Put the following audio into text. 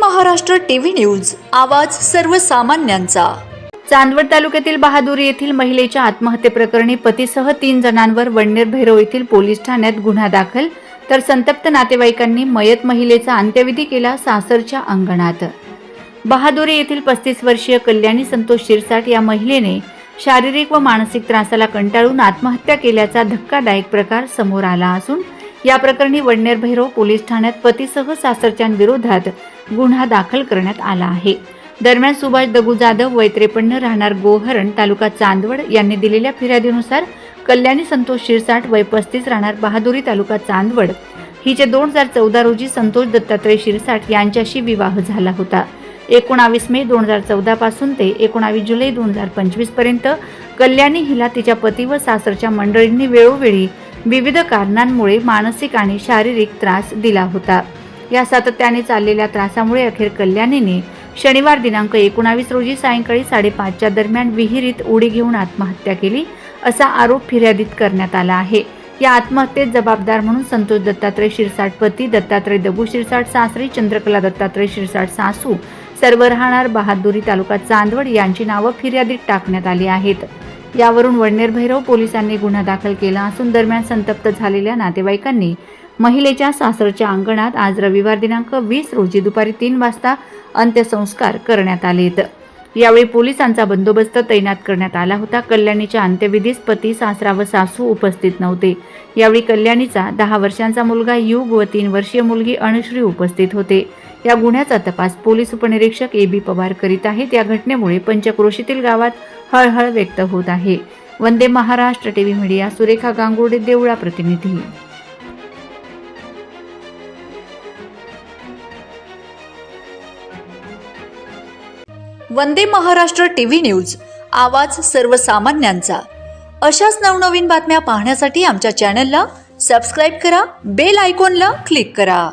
Maharashtra TV news आवाज सर्वसामान्यांचा. चांदवड तालुक्यातील बहादुरी येथील महिलेच्या आत्महत्येप्रकरणी पतीसह तीन जणांवर वडनेर भैरव येथील पोलीस ठाण्यात गुन्हा दाखल तर संतप्त नातेवाईकांनी मयत महिलेचा अंत्यविधी केला सासरच्या अंगणात. बहादुरी येथील पस्तीस वर्षीय कल्याणी संतोष शिरसाट या महिलेने शारीरिक व मानसिक त्रासाला कंटाळून आत्महत्या केल्याचा धक्कादायक प्रकार समोर आला असून या प्रकरणी वडनेर भैरव पोलीस ठाण्यात पतीसह सासरच्यांविरोधात गुन्हा दाखल करण्यात आला आहे. दरम्यान सुभाष दगू जाधव वय त्रेपन्न राहणार गोहरण तालुका चांदवड यांनी दिलेल्या फिर्यादीनुसार कल्याणी संतोष शिरसाट वय पस्तीस राहणार बहादुरी तालुका चांदवड. हिचे दोन हजार चौदा रोजी संतोष दत्तात्रय शिरसाट यांच्याशी विवाह झाला होता. एकोणावीस मे दोन हजार चौदा पासून ते एकोणावीस जुलै दोन हजार पंचवीसपर्यंत कल्याणी हिला तिच्या पती व सासरच्या मंडळींनी वेळोवेळी विविध कारणांमुळे मानसिक आणि शारीरिक त्रास दिला होता. या सातत्याने चाललेल्या त्रासामुळे अखेर कल्याणीने शनिवार दिनांक एकोणावीस रोजी सायंकाळी साडेपाचच्या दरम्यान विहिरीत उडी घेऊन आत्महत्या केली असा आरोप फिर्यादीत करण्यात आला आहे. या आत्महत्येत जबाबदार म्हणून संतोष दत्तात्रय शिरसाट पती दत्तात्रय दगू शिरसाट सासरी चंद्रकला दत्तात्रय शिरसाट सासू सर्व राहणार बहादुरी तालुका चांदवड यांची नावं फिर्यादीत टाकण्यात आली आहेत. यावरून वडनेर भैरव पोलिसांनी गुन्हा दाखल केला असून दरम्यान संतप्त झालेल्या नातेवाईकांनी महिलेच्या सासरच्या अंगणात आज रविवार दिनांक वीस रोजी दुपारी तीन वाजता अंत्यसंस्कार करण्यात आलेत यावेळी पोलिसांचा बंदोबस्त तैनात करण्यात आला होता. कल्याणीच्या अंत्यविधीस पती सासरा व सासू उपस्थित नव्हते. यावेळी कल्याणीचा दहा वर्षांचा मुलगा युग व तीन वर्षीय मुलगी अणुश्री उपस्थित होते. या गुन्ह्याचा तपास पोलीस उपनिरीक्षक ए बी पवार करीत आहेत. या घटनेमुळे पंचक्रोशीतील गावात हळहळ व्यक्त होत आहे. वंदे महाराष्ट्र टीव्ही मीडिया सुरेखा गांगुर्डे देवळा प्रतिनिधी. वंदे महाराष्ट्र टीव्ही न्यूज आवाज सर्वसामान्यांचा. अशाच नवनवीन बातम्या पाहण्यासाठी आमच्या चॅनलला सबस्क्राईब करा बेल आयकॉनला क्लिक करा.